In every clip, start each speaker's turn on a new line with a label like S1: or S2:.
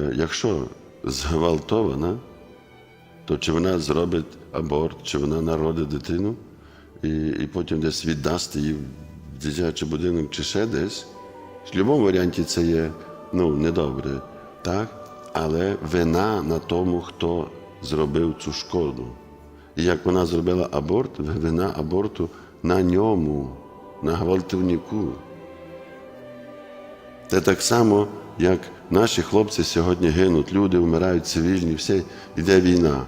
S1: е, якщо зґвалтована, то чи вона зробить аборт, чи вона народить дитину, і, і потім десь віддасть її в дитячий будинок чи ще десь. В будь-якому варіанті це є ну, недобре, так? але вина на тому, хто зробив цю шкоду. І як вона зробила аборт, вина аборту на ньому, на гвалтівнику. Це так само, як наші хлопці сьогодні гинуть, люди вмирають цивільні, все, йде війна.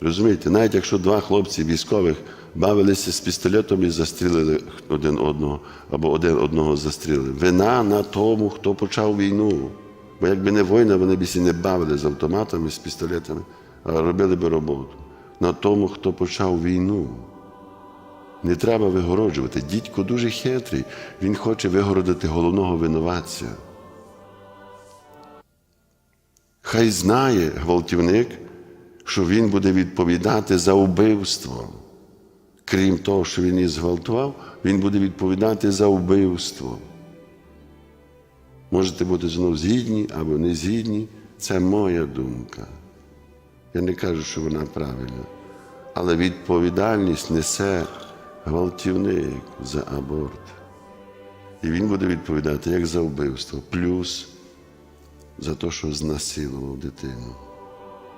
S1: Розумієте, навіть якщо два хлопці військових бавилися з пістолетом і застрілили один одного, або один одного застрілили. Вина на тому, хто почав війну. Бо якби не війна, вони б не бавили з автоматами, з пістолетами, а робили би роботу. На тому, хто почав війну. Не треба вигороджувати. Дідько дуже хитрий. Він хоче вигородити головного винуватця. Хай знає гвалтівник, що він буде відповідати за вбивство. Крім того, що він її зґвалтував, він буде відповідати за вбивство. Можете бути знову згідні або не згідні. Це моя думка. Я не кажу, що вона правильна. Але відповідальність несе гвалтівник за аборт. І він буде відповідати як за вбивство, плюс за те, що знасилував дитину.